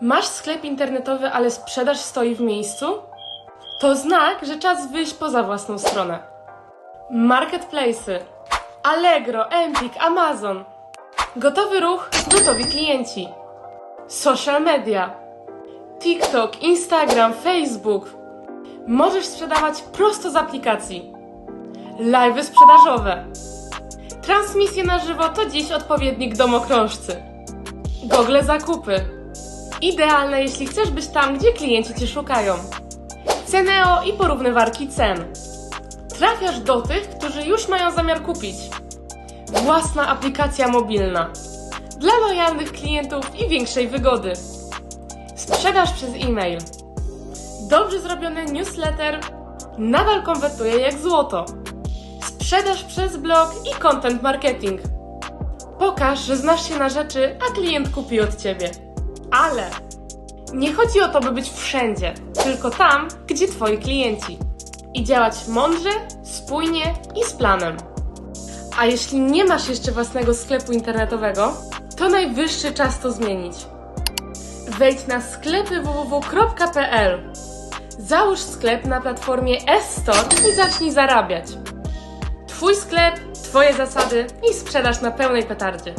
Masz sklep internetowy, ale sprzedaż stoi w miejscu? To znak, że czas wyjść poza własną stronę. Marketplace'y, Allegro, Empik, Amazon. Gotowy ruch, gotowi klienci. Social media, TikTok, Instagram, Facebook. Możesz sprzedawać prosto z aplikacji. Live'y sprzedażowe. Transmisje na żywo to dziś odpowiednik domokrążcy. Google zakupy. Idealne, jeśli chcesz być tam, gdzie klienci Cię szukają. Ceneo i porównywarki cen. Trafiasz do tych, którzy już mają zamiar kupić. Własna aplikacja mobilna. Dla lojalnych klientów i większej wygody. Sprzedaż przez e-mail. Dobrze zrobiony newsletter nadal konwertuje jak złoto. Sprzedaż przez blog i content marketing. Pokaż, że znasz się na rzeczy, a klient kupi od ciebie. Ale nie chodzi o to, by być wszędzie, tylko tam, gdzie twoi klienci. I działać mądrze, spójnie i z planem. A jeśli nie masz jeszcze własnego sklepu internetowego, to najwyższy czas to zmienić. Wejdź na sklepy www.pl. Załóż sklep na platformie S-Store i zacznij zarabiać. Twój sklep, Twoje zasady i sprzedaż na pełnej petardzie.